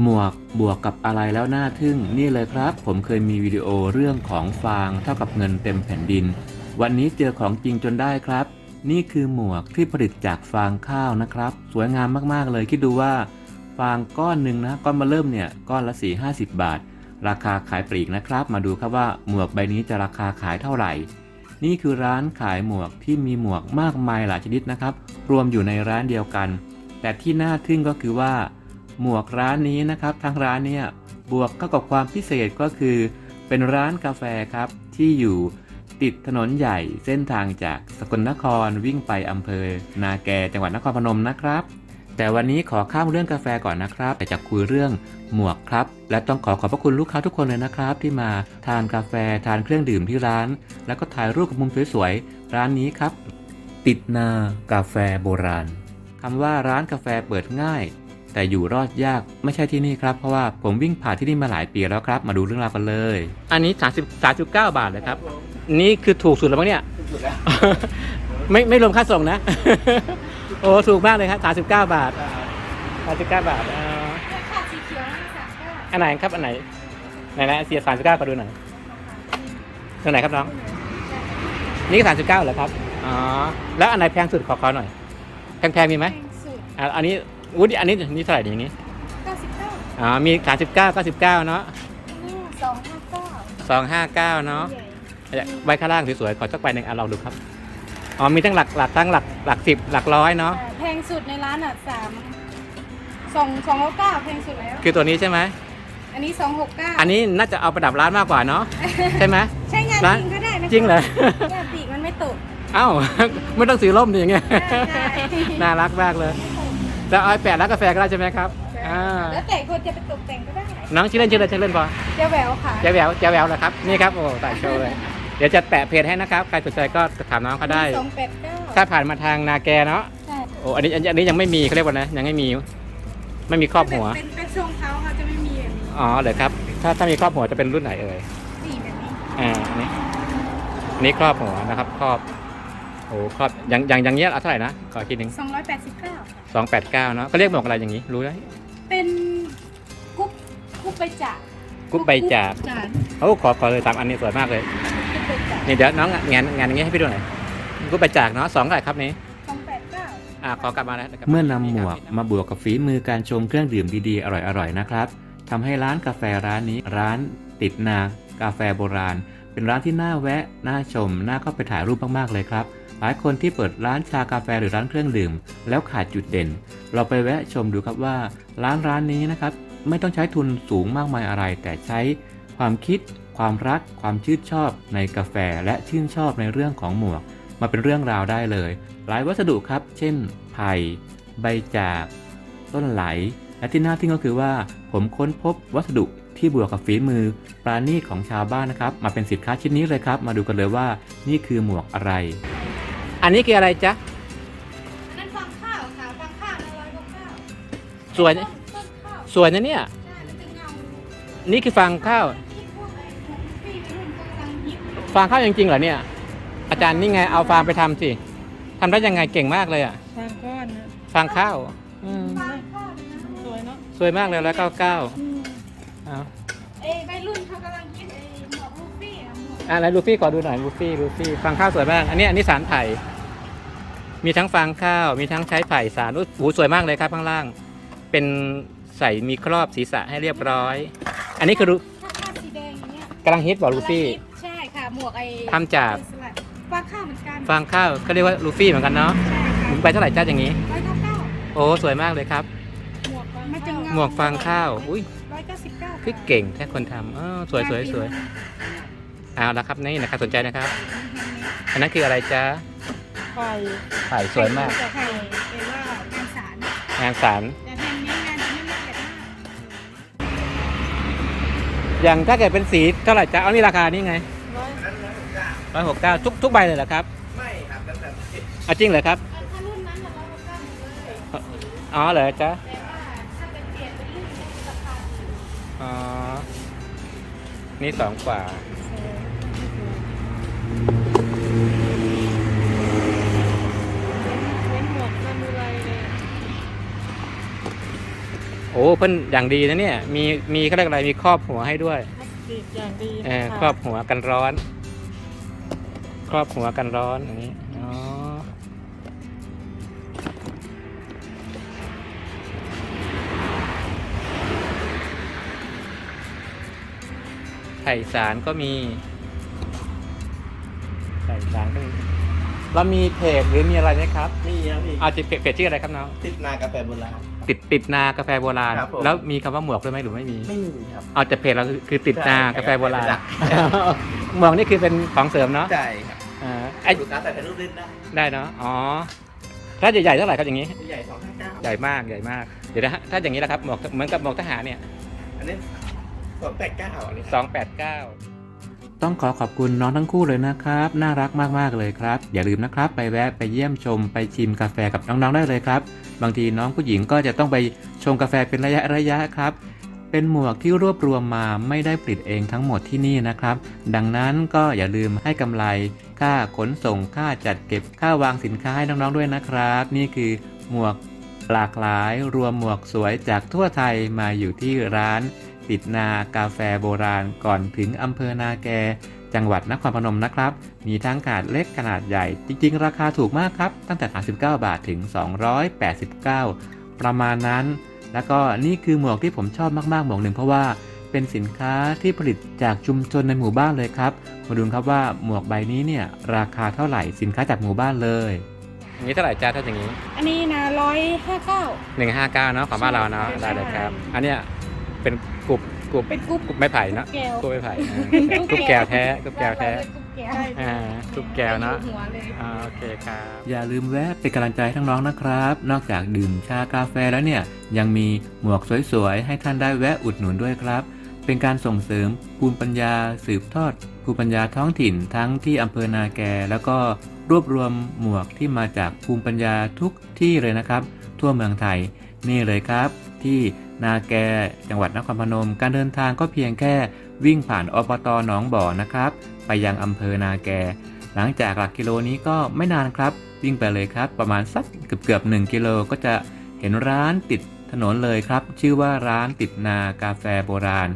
หมวกบวกกับอะไรแล้วน่าทึ่งนี่เลยครับ ผมเคยมีวิดีโอเรื่องของฟางเท่ากับเงินเต็มแผ่นดิน วันนี้เจอของจริงจนได้ครับ นี่คือหมวกที่ผลิตจากฟางข้าวนะครับ สวยงามมากๆเลยคิดดูว่า ฟางก้อนหนึ่งนะก้อนมาเริ่มเนี่ยก้อนละ4 50บาท ราคาขายปลีกนะครับ มาดูครับว่าหมวกใบนี้จะราคาขายเท่าไหร่ นี่คือร้านขายหมวกที่มีหมวกมากมายหลายชนิดนะครับ รวมอยู่ในร้านเดียวกัน แต่ที่น่าทึ่งก็คือว่า หมวกร้านนี้นะครับทางร้านเนี่ยบวกเข้ากับความพิเศษก็คือ เป็นร้านกาแฟครับที่อยู่ติดถนนใหญ่เส้นทางจากสกลนครวิ่งไปอำเภอ นาแกจังหวัดนครพนมนะครับ แต่วันนี้ขอข้ามเรื่องกาแฟก่อนนะครับแต่จะคุยเรื่องหมวกครับ และต้องขอขอบพระคุณลูกค้าทุกคนเลยนะครับ ที่มาทานกาแฟทานเครื่องดื่มที่ร้าน แล้วก็ถ่ายรูปกับมุมสวยๆร้านนี้ครับ ติดนากาแฟโบราณคำว่าร้านกาแฟเปิดง่าย แต่อยู่รอดยากไม่ใช่ที่นี่ครับ เพราะว่าผมวิ่งผ่านที่นี่มาหลายปีแล้วครับ มาดูเรื่องราวกันเลย อันนี้ 30 39 บาทเลยครับ นี่คือถูกสุดแล้วมั้งเนี่ย สุดแล้ว ไม่ไม่รวมค่าส่งนะ โอ้ถูกมากเลยครับ39 บาท39 บาทอ่าค่ะสีเขียวสามก้าอันไหนครับ อันไหนไหนนะเสีย39ก็ดูหน่อยตรงไหนครับน้อง นี่ก็39เหรอครับ อ๋อ แล้วอันไหนแพงสุดขอขอหน่อย แพงๆมีไหมแพงสุดอะอันนี้ วุ้ยอันนี้นี่เท่าไหร่อย่างนี้เก้าสิบเก้าอ๋อมี39 99เนาะสองห้าเก้า259เนาะใหญ่ใบข้างล่างสวยๆขอสักใบหนึ่งอะลองดูครับอ๋อมีทั้งหลักหลักทั้งหลักหลักสิบหลักร้อยเนาะแพงสุดในร้านอะสามสองสองหกเก้าแพงสุดแล้วคือตัวนี้ใช่ไหมอันนี้สองหกเก้าอันนี้น่าจะเอาประดับร้านมากกว่าเนาะใช่ไหมใช้งานร้านจริงก็ได้นะจริงเหรองานปีกมันไม่ตกเอ้าไม่ต้องสีร่มดิอย่างเงี้ยได้ได้น่ารักมากเลย จะเอาไอแปดร้านกาแฟก็ได้ใช่ไหมครับอ่าแล้วแต่คนจะไปตกแต่งก็ได้น้องชื่อเล่นชื่ออะไรชื่อเล่นพอเจ้าแหววค่ะแจ๊แหววแจ๊แหววเหรอครับนี่ครับโอ้ตายโชว์เลยเดี๋ยวจะแปะเพจให้นะครับใครสนใจก็ถามน้องเขาได้สองแปดเก้าถ้าผ่านมาทางนาแกเนาะใช่โอ้อันนี้อันอันนี้ยังไม่มีเขาเรียกว่านะยังไม่มี ไม่มีครอบหัวเป็นเป็นทรงเขาเขาจะไม่มีแบบนี้อ๋อเหรอครับ ถ้าถ้ามีครอบหัวจะเป็นรุ่นไหนเอ่ยสีแบบนี้อ่าอันนี้อันนี้ครอบหัวนะครับครอบโอ้ครอบอย่างอย่างอย่างเงี้ยเอาเท่าไหร่นะขออีกทีหนึ่งสองร้อยแปดสิบเก้าสองแปดเก้าเนาะเขาเรียกหมวกอะไรอย่างนี้รู้ไหม เป็นกุ๊บกุ๊บใบจากกุ๊บใบจากจากโอ้ขอขอเลยสามอันนี้สวยมากเลยกุ๊บใบจากนี่เดี๋ยวน้องงานงานอย่างงี้ให้พี่ดูหน่อยกุ๊บใบจากเนาะสองเท่าไหร่ครับนี้สองแปดเก้าอ่าขอกลับมาแล้วดี๋ยวกลับเมื่อนำหมวกมาบวกกับฝีมือการชงเครื่องดื่มดีๆ อร่อยๆนะครับทำให้ร้านกาแฟร้านนี้ร้านติดนากาแฟโบราณ เป็นร้านที่น่าแวะ น่าชม น่าเข้าไปถ่ายรูปมากๆเลยครับ หลายคนที่เปิดร้านชากาแฟหรือร้านเครื่องดื่ม แล้วขาดจุดเด่น เราไปแวะชมดูครับว่า ร้านร้านนี้นะครับไม่ต้องใช้ทุนสูงมากมายอะไร แต่ใช้ความคิด ความรัก ความชื่นชอบในกาแฟและชื่นชอบในเรื่องของหมวก มาเป็นเรื่องราวได้เลย หลายวัสดุครับ เช่น ไผ่ ใบจาก ต้นไหล และที่น่าทึ่งก็คือว่า ผมค้นพบวัสดุที่บวกกับฝีมือ ปราณีตของชาวบ้านนะครับ มาเป็นสินค้าชิ้นนี้เลยครับ มาดูกันเลยว่า นี่คือหมวกอะไร อันนี้คืออะไรจ๊ะ อันนั้นฟังข้าวค่ะฟังข้าวแล้วร้อยกว่าข้าวสวย ต้นต้นข้าวสวยนะเนี่ย ใช่มันเป็นเงานี่คือฟางข้าว ที่พวกไอ้ของพี่รุ่นกำลังฮิตฟางข้าวจริงๆเหรอเนี่ย อาจารย์นี่ไงเอาฟางไปทำสิทำได้ยังไงเก่งมากเลยอะ ฟางก้อนนะฟางข้าวอืมฟังข้าวเลยนะสวยเนาะสวยมากเลยแล้วเก้าเก้าอืมเอาเอ้ยวัยรุ่นเขากำลังฮิตไอ้หมวกลูฟี่อะหมวก อะไหนลูฟี่ขอดูหน่อยลูฟี่ลูฟี่ฟางข้าวสวยมาก อันนี้อันนี้สารไผ่ มีทั้งฟางข้าว มีทั้งใช้ไผ่สารอู้หูสวยมากเลยครับข้างล่าง เป็นใส่มีครอบศีรษะให้เรียบร้อย อันนี้คือลูถ้าผ้าสีแดงอย่างเงี้ยกำลังฮิตบอกลูฟี่ ใช่ค่ะหมวกไอ้ทำจาก สลัดฟังข้าวเหมือนกันฟางข้าวเขาเรียกว่าลูฟี่เหมือนกันเนาะใช่ค่ะไปเท่าไหร่จ้าอย่างนี้ ร้อยเก้าเก้าโอ้สวยมากเลยครับ หมวกมันจะเงาหมวกฟางข้าว อุ้ยร้อยเก้าสิบเก้าคือเก่งแค่คนทำเออสวยสวยสวยเอาละครับนี่นะครับสนใจนะครับ อันนั้นคืออะไรจ๊ะ ไฟไผ่สวยมากจะไข่เรียกว่างานสารงานสารแต่แทนนี้งานจะไม่ละเอียดมากอย่างถ้าเกิดเป็นสีเท่าไหร่จ๊ะเอานี่ราคานี่ไงร้อยร้อยหกเก้าทุกทุกใบเลยเหรอครับไม่ครับแต่แต่เอาจริงเหรอครับถ้ารุ่นนั้นน่ะเราก็หมดเลยอ๋อเหรอจ๊ะแต่ว่าถ้าเป็นเปลี่ยนเป็นรุ่นนี้ราคาถูกอ๋อนี่สองกว่า โอ้เพิ่นอย่างดีนะเนี่ยมีมีเขาเรียกอะไรมีครอบหัวให้ด้วยพลาสติกอย่างดีเออค่ะครอบหัวกันร้อน ครอบหัวกันร้อนอันนี้อ๋อไข่สารก็มีไข่สารก็มีเรามีเพจหรือมีอะไรไหมครับ มีครับพี่อาจจะเพจเพจชื่ออะไรครับน้อง ติดนากาแฟโบราณ ติดติดนากาแฟโบราณ ครับผม แล้วมีคำว่าหมวกด้วยไหมหรือไม่มี ไม่มีครับ เอาแต่เพจเราคือคือติดนากาแฟโบราณ ใช่ หมวกนี่คือเป็นของเสริมเนาะใช่ครับอ่าไอ้ลูกค้าแต่ถ่ายรูปเล่นได้ได้เนาะอ๋อถ้าใหญ่ๆเท่าไหร่ครับอย่างนี้ ใหญ่สองห้าเก้าใหญ่มากใหญ่มากเดี๋ยวนะฮะถ้าอย่างนี้แหละครับหมวกเหมือนกับหมวกทหารเนี่ยอันนี้สองแปดเก้าอันนี้สองแปดเก้า ต้องขอขอบคุณน้องทั้งคู่เลยนะครับ น่ารักมากๆเลยครับ อย่าลืมนะครับ ไปแวะไปเยี่ยมชม ไปชิมกาแฟกับน้องๆได้เลยครับ บางทีน้องผู้หญิงก็จะต้องไปชงกาแฟเป็นระยะระยะครับ เป็นหมวกที่รวบรวมมาไม่ได้ผลิตเองทั้งหมดที่นี่นะครับ ดังนั้นก็อย่าลืมให้กำไร ค่าขนส่งค่าจัดเก็บค่าวางสินค้าให้น้องๆด้วยนะครับ นี่คือหมวกหลากหลายรวมหมวกสวยจากทั่วไทยมาอยู่ที่ร้าน ติดนากาแฟโบราณก่อนถึงอำเภอนาแก จังหวัดนครพนมนะครับ มีทั้งขนาดเล็กขนาดใหญ่ จริง ๆ ราคาถูกมากครับ ตั้งแต่ 39 บาทถึง 289 ประมาณนั้น แล้วก็นี่คือหมวกที่ผมชอบมากๆหมวกหนึ่งเพราะว่าเป็นสินค้าที่ผลิตจากชุมชนในหมู่บ้านเลยครับ มาดูครับว่าหมวกใบนี้เนี่ยราคาเท่าไหร่สินค้าจากหมู่บ้านเลยอย่างนี้เท่าไหร่จ้าถ้าอย่างนี้ อันนี้นะร้อยห้าเก้าหนึ่งห้าเก้าเนาะของบ้านเราเนาะใช่ได้เลยครับ อันเนี้ยเป็น กรุบกรุบเป็นกรุ๊ปกรุบไม้ไผ่เนาะแก้วกรุบไม้ไผ่อ่าเป็นกกรุ๊รุปบแก้แก้ววแท้กรุบแก้วแท้กรุ๊ปแก้วอ่ากรุบแก้วเนาะหัวเลยอ่าโอเคครับ อย่าลืมแวะเป็นกำลังใจให้ทั้งน้องนะครับ นอกจากดื่มชากาแฟแล้วเนี่ย ยังมีหมวกสวยๆ ให้ท่านได้แวะอุดหนุนด้วยครับ เป็นการส่งเสริมภูมิปัญญาสืบทอด ภูมิปัญญาท้องถิ่นทั้งที่อำเภอนาแก แล้วก็รวบรวมหมวกที่มาจากภูมิปัญญาทุกที่เลยนะครับ ทั่วเมืองไทย นี่เลยครับ ที่ นาแก จังหวัดนครพนม การเดินทางก็เพียงแค่วิ่งผ่านอบตหนองบ่อนะครับ ไปยังอำเภอนาแก หลังจากหลักกิโลนี้ก็ไม่นานครับ วิ่งไปเลยครับ ประมาณสักเกือบเกือบๆ1กิโลก็จะเห็นร้านติดถนนเลยครับ ชื่อว่าร้านติดนากาแฟโบราณ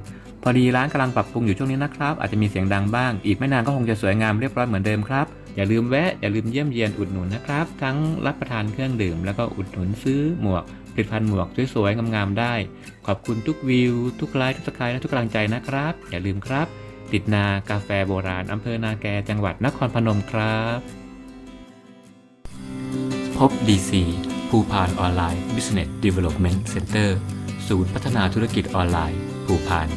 พอดีร้านกำลังปรับปรุงอยู่ช่วงนี้นะครับ อาจจะมีเสียงดังบ้าง อีกไม่นานก็คงจะสวยงามเรียบร้อยเหมือนเดิมครับ อย่าลืมแวะอย่าลืมเยี่ยมเยียนอุดหนุนนะครับ ทั้งรับประทานเครื่องดื่ม แล้วก็อุดหนุนซื้อหมวก ผลิตภัณฑ์หมวกสวยๆงามๆได้ ขอบคุณทุกวิว ทุกไลค์ทุกสกายและทุกกำลังใจนะครับ อย่าลืมครับ ติดนากาแฟโบราณอำเภอนาแกจังหวัดนครพนมครับ พบ DC ภูพานออนไลน์ Business Development Center ศูนย์พัฒนาธุรกิจออนไลน์ ภูพาน